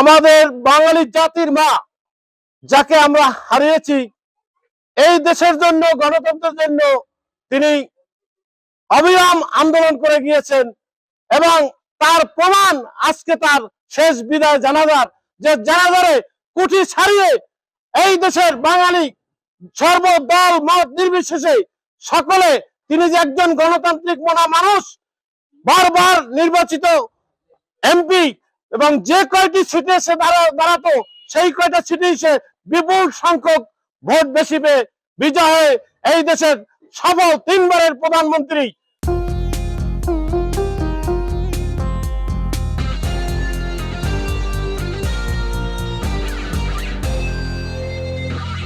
আমাদের বাঙালি জাতির মা যাকে আমরা হারিয়েছি, এই দেশের জন্য, গণতন্ত্রের জন্য তিনি অবিরাম আন্দোলন করে গিয়েছেন এবং তার প্রমাণ আজকে তার শেষ বিদায় জানাজার, যে জানাজারে কুঠি ছাড়িয়ে এই দেশের বাঙালি সর্বদল মত নির্বিশেষে সকলে তিনি যে একজন গণতান্ত্রিক মনা মানুষ, বারবার নির্বাচিত এমপি এবং যে কয়টি সিটে সে দাঁড়াতো, সেই কয়টা সিটেই সে বিপুল সংখ্যক ভোট বেশি পেয়ে বিজয় হয়ে এই দেশের সফল তিনবারের প্রধানমন্ত্রী।